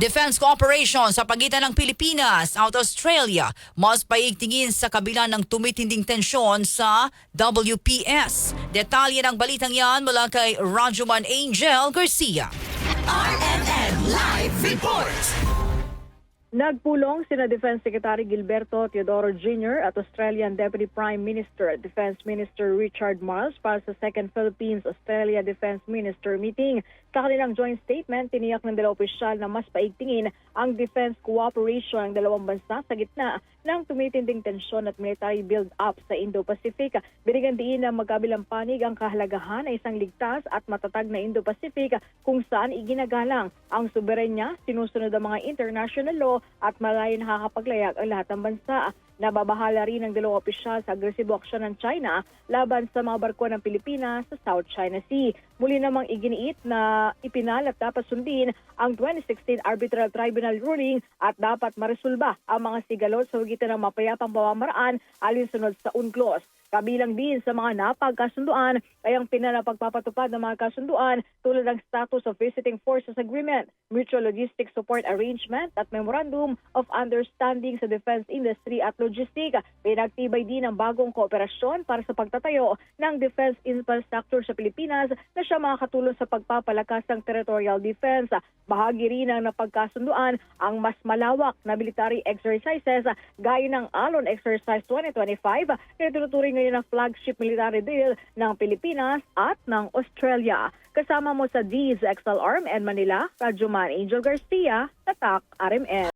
Defense cooperation sa pagitan ng Pilipinas at Australia mas paigtingin sa kabila ng tumitinding tensyon sa WPS. Detalye ng balitang yan mula kay Rajuman Angel Garcia. RMN Live Report. Nagpulong sina Defense Secretary Gilberto Teodoro Jr. at Australian Deputy Prime Minister at Defense Minister Richard Marles para sa Second Philippines-Australia Defense Minister meeting. Sa kanilang joint statement, tiniyak ng dalawang opisyal na mas paigtingin ang defense cooperation ng dalawang bansa sa gitna ng tumitinding tensyon at military build-up sa Indo-Pacific. Binigyan diin ng magkabilang panig ang kahalagahan ng isang ligtas at matatag na Indo-Pacific kung saan iginagalang ang soberenya, sinusunod ang mga international law at malaya nakakapaglayag ang lahat ng bansa. Nababahala rin ng dalawang opisyal sa agresibo aksyon ng China laban sa mga barko ng Pilipinas sa South China Sea. Muli namang iginiit na ipinal at dapat sundin ang 2016 Arbitral Tribunal ruling at dapat maresolba ang mga sigalot sa pagitan ng mapayapang pamamaraan alinsunod sa UNCLOS. Kabilang din sa mga napagkasunduan ay ang pinanapagpapatupad ng mga kasunduan tulad ng Status of Visiting Forces Agreement, Mutual Logistics Support Arrangement at Memorandum of Understanding sa Defense Industry at Logistic. Pinagtibay din ang bagong kooperasyon para sa pagtatayo ng defense infrastructure sa Pilipinas na siya makakatulong sa pagpapalakas ng territorial defense. Bahagi rin ng napagkasunduan ang mas malawak na military exercises gaya ng Alon Exercise 2025 na tinuturing ngayon ang flagship military deal ng Pilipinas at ng Australia. Kasama mo sa D's XL Arm and Manila, Radyoman Angel Garcia, Tatak RMN.